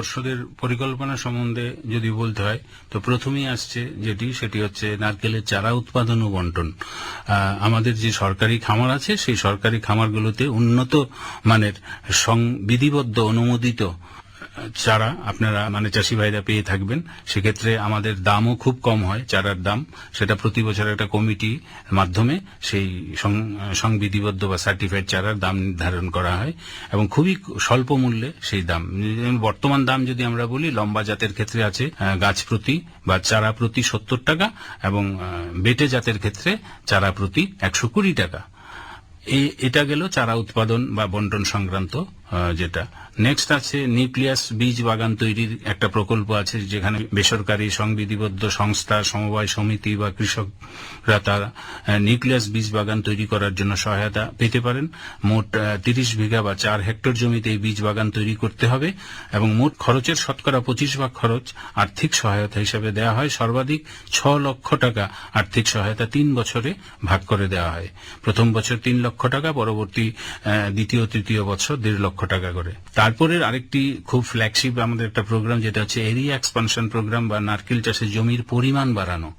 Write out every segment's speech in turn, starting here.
পর্ষদের পরিকল্পনা সম্বন্ধে যদি বলতে হয়, তো প্রথমেই আসছে যেটি, সেটি হচ্ছে নারকেলের চারা উৎপাদন ও বন্টন। আমাদের যে সরকারি খামার আছে, সেই সরকারি খামারগুলোতে উন্নত মানের সংবিধিবদ্ধ, অনুমোদিত চারা আপনারা মানে চাষি ভাইরা পেয়ে থাকবেন। সেক্ষেত্রে আমাদের দামও খুব কম হয় চারার দাম। সেটা প্রতি বছর একটা কমিটি মাধ্যমে সেই সংবিধিবদ্ধ বা সার্টিফাইড চারার দাম নির্ধারণ করা হয় এবং খুবই স্বল্প মূল্যে সেই দাম। বর্তমান দাম যদি আমরা বলি, লম্বা জাতের ক্ষেত্রে আছে গাছ প্রতি বা চারা প্রতি সত্তর টাকা এবং বেটে জাতের ক্ষেত্রে চারা প্রতি একশো কুড়ি টাকা। এটা গেল চারা উৎপাদন বা বন্টন সংক্রান্ত যেটা। নেক্সট আছে নিউক্লিয়াস বীজ বাগান তৈরির একটা প্রকল্প আছে, যেখানে বেসরকারি সংবিধিবদ্ধ সংস্থা, সমবায় সমিতি বা কৃষকরা তারা নিউক্লিয়াস বীজ বাগান তৈরি করার জন্য সহায়তা পেতে পারেন। মোট তিরিশ বিঘা বা চার হেক্টর জমিতে এই বীজ বাগান তৈরি করতে হবে এবং মোট খরচের শতকরা পঁচিশ ভাগ খরচ আর্থিক সহায়তা হিসেবে দেওয়া হয়। সর্বাধিক ছ লক্ষ টাকা আর্থিক সহায়তা তিন বছরে ভাগ করে দেওয়া হয়। প্রথম বছর তিন লক্ষ টাকা, পরবর্তী দ্বিতীয়, তৃতীয় বছর দেড় লক্ষ টাকা করে। তারপরে আরেকটি খুব ফ্ল্যাগশিপ আমাদের একটা প্রোগ্রাম যেটা হচ্ছে এরিয়া এক্সপানশন প্রোগ্রাম বা নারকেল চাষে জমির পরিমাণ বাড়ানো।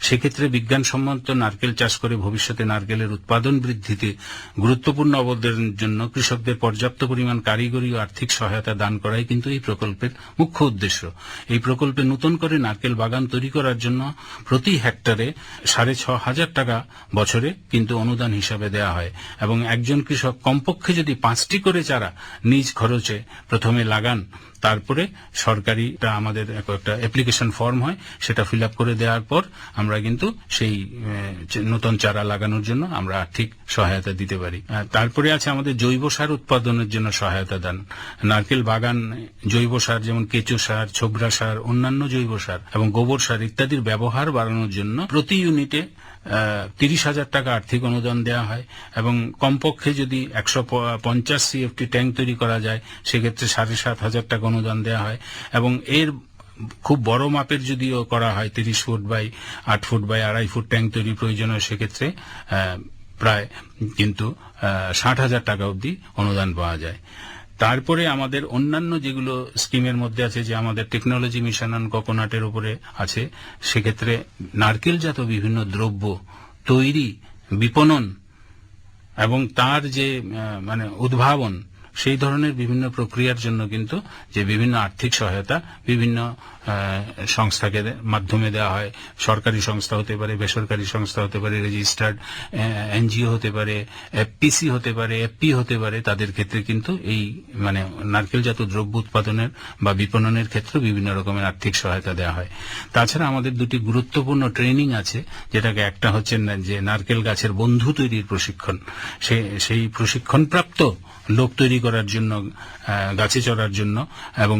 সেক্ষেত্রে বিজ্ঞানসম্মত নারকেল চাষ করে ভবিষ্যতে নারকেলের উৎপাদন বৃদ্ধিতে গুরুত্বপূর্ণ অবদানের জন্য কৃষকদের পর্যাপ্ত পরিমাণ কারিগরি ও আর্থিক সহায়তা দান করাই কিন্তু এই প্রকল্পের মুখ্য উদ্দেশ্য। এই প্রকল্পে নতুন করে নারকেল বাগান তৈরি করার জন্য প্রতি হেক্টরে সাড়ে ছ হাজার টাকা বছরে কিন্তু অনুদান হিসাবে দেওয়া হয়। এবং একজন কৃষক কমপক্ষে যদি পাঁচটি করে চারা নিজ খরচে প্রথমে লাগান, তারপরে সরকারিটা আমাদের একটা অ্যাপ্লিকেশন ফর্ম হয়, সেটা ফিল আপ করে দেওয়ার পর আমরা কিন্তু সেই নতুন চারা লাগানোর জন্য আমরা আর্থিক সহায়তা দিতে পারি। তারপরে আছে আমাদের জৈব সার উৎপাদনের জন্য সহায়তা দান। নারকেল বাগান, জৈব সার যেমন কেঁচো সার ছোবরা সার, অন্যান্য জৈব সার এবং গোবর সার ইত্যাদির ব্যবহার বাড়ানোর জন্য প্রতি ইউনিটে তিরিশ হাজার টাকা আর্থিক অনুদান দেওয়া হয় এবং কমপক্ষে যদি একশো পঞ্চাশ সিএফটি ট্যাঙ্ক তৈরি করা যায়, সেক্ষেত্রে সাড়ে সাত হাজার টাকা অনুদান দেওয়া হয়। এবং এর খুব বড় মাপের যদিও করা হয়, তিরিশ ফুট বাই আট ফুট বাই আড়াই ফুট ট্যাঙ্ক তৈরি প্রয়োজন হয় সেক্ষেত্রে প্রায় কিন্তু ষাট হাজার টাকা অবধি অনুদান পাওয়া যায়। তারপরে আমাদের অন্যান্য যেগুলো স্কিমের মধ্যে আছে, যে আমাদের টেকনোলজি মিশন অন কোকোনাটের উপরে আছে, সেক্ষেত্রে নারকেলজাত বিভিন্ন দ্রব্য তৈরি, বিপণন এবং তার যে মানে উদ্ভাবন সেই ধরনের বিভিন্ন প্রক্রিয়ার জন্য কিন্তু যে বিভিন্ন আর্থিক সহায়তা বিভিন্ন সংস্থাকে মাধ্যমে দেওয়া হয়। সরকারি সংস্থা হতে পারে, বেসরকারি সংস্থা হতে পারে রেজিস্টার্ড এনজিও হতে পারে, এফপিসি হতে পারে, এফপি হতে পারে, তাদের ক্ষেত্রে কিন্তু এই মানে নারকেলজাত দ্রব্য উৎপাদনের বা বিপণনের ক্ষেত্রে বিভিন্ন রকমের আর্থিক সহায়তা দেওয়া হয়। তাছাড়া আমাদের দুটি গুরুত্বপূর্ণ ট্রেনিং আছে, যেটাকে একটা হচ্ছে যে নারকেল গাছের বন্ধু তৈরির প্রশিক্ষণ। সেই প্রশিক্ষণপ্রাপ্ত লোক তৈরি করার জন্য গাছে চড়ার জন্য এবং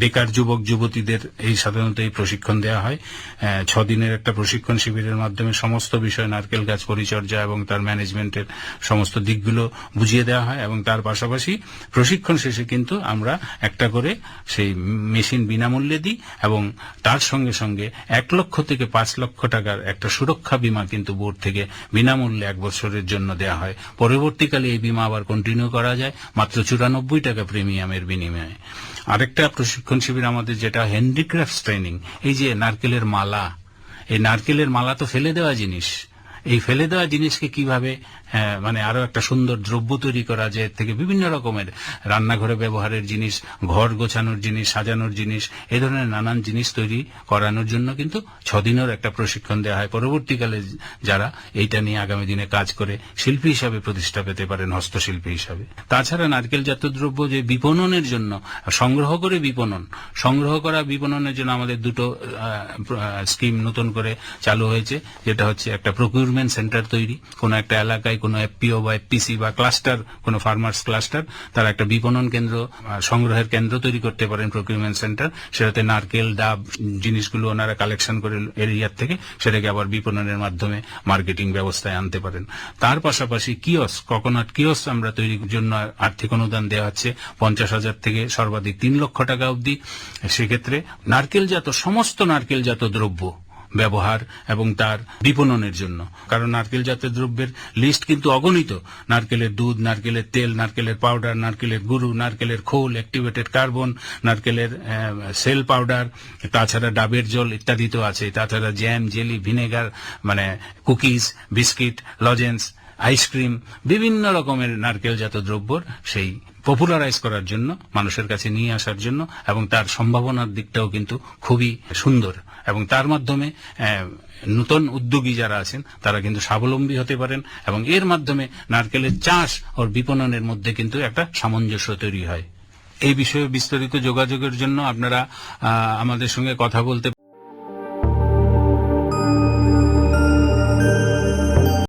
বেকার যুবক, যুবতীদের এই সাধারণত এই প্রশিক্ষণ দেওয়া হয়। ছ দিনের একটা প্রশিক্ষণ শিবিরের মাধ্যমে সমস্ত বিষয়, নারকেল গাছ পরিচর্যা এবং তার ম্যানেজমেন্টের সমস্ত দিকগুলো বুঝিয়ে দেওয়া হয় এবং তার পাশাপাশি প্রশিক্ষণ শেষে কিন্তু আমরা একটা করে সেই মেশিন বিনামূল্যে দিই এবং তার সঙ্গে সঙ্গে এক লক্ষ থেকে পাঁচ লক্ষ টাকার একটা সুরক্ষা বীমা কিন্তু বোর্ড থেকে বিনামূল্যে এক বছরের জন্য দেওয়া হয়। পরবর্তীকালে এই বীমা আবার কন্টিনিউ করা যায়। মাত্র চুরানব্বই টাকা প্রিমিয়ামের বিনিময়ে। আরেকটা প্রশিক্ষণ শিবির আমাদের যেটা, হ্যান্ডিক্রাফটস ট্রেনিং। এই যে নারকেলের মালা, এই নারকেলের মালা তো ফেলে দেওয়া জিনিস। এই ফেলে দেওয়া জিনিসকে কীভাবে মানে আরও একটা সুন্দর দ্রব্য তৈরি করা যায় থেকে বিভিন্ন রকমের রান্নাঘরে ব্যবহারের জিনিস, ঘর গোছানোর জিনিস, সাজানোর জিনিস, এ ধরনের নানান জিনিস তৈরি করানোর জন্য কিন্তু ছদিনের একটা প্রশিক্ষণ দেওয়া হয়। পরবর্তীকালে যারা এইটা নিয়ে আগামী দিনে কাজ করে শিল্পী হিসাবে প্রতিষ্ঠা পেতে পারেন, হস্তশিল্পী হিসাবে। তাছাড়া নারকেল নারকেলজাত দ্রব্য যে বিপণনের জন্য, সংগ্রহ করে বিপণন, সংগ্রহ করা বিপণনের জন্য আমাদের দুটো স্কিম নতুন করে চালু হয়েছে, যেটা হচ্ছে একটা প্রকিউরমেন্ট সেন্টার তৈরি। কোনো একটা এলাকায় কোনো এফপিও বা এফপিসি বা ক্লাস্টার, কোনো ফার্মার্স ক্লাস্টার, তারা একটা বিপণন কেন্দ্র সংগ্রহের কেন্দ্র তৈরি করতে পারেন প্রকিউরমেন্ট সেন্টার সেটাতে নারকেল, ডাব জিনিসগুলো ওনারা কালেকশন করে এরিয়ার থেকে সেটাকে আবার বিপণনের মাধ্যমে মার্কেটিং ব্যবস্থায় আনতে পারেন। তার পাশাপাশি কিয়স কোকোনাট কিয়স আমরা তৈরির জন্য আর্থিক অনুদান দেওয়া হচ্ছে পঞ্চাশ হাজার থেকে সর্বাধিক তিন লক্ষ টাকা অবধি। সেক্ষেত্রে নারকেলজাত, সমস্ত নারকেলজাত দ্রব্য ব্যবহার এবং তার বিপণনের জন্য। কারণ নারকেল জাতীয় দ্রব্যের লিস্ট কিন্তু অগণিত। নারকেলের দুধ, নারকেলের তেল, নারকেলের পাউডার নারকেলের গুরু নারকেলের খোল অ্যাক্টিভেটেড কার্বন নারকেলের সেল পাউডার তাছাড়া ডাবের জল ইত্যাদি তো আছে তাছাড়া জ্যাম জেলি ভিনেগার মানে cookies biscuit lozenges ice cream বিভিন্ন রকমের নারকেলজাত দ্রব্যর সেই পপুলারাইজ করার জন্য, মানুষের কাছে নিয়ে আসার জন্য, এবং তার সম্ভাবনার দিকটাও কিন্তু খুবই সুন্দর। এবং তার মাধ্যমে নূতন উদ্যোগী যারা আছেন, তারা কিন্তু স্বাবলম্বী হতে পারেন, এবং এর মাধ্যমে নারকেলের চাষ ও বিপণনের মধ্যে কিন্তু একটা সামঞ্জস্য তৈরি হয়। এই বিষয়ে বিস্তারিত যোগাযোগের জন্য আপনারা আমাদের সঙ্গে কথা বলতে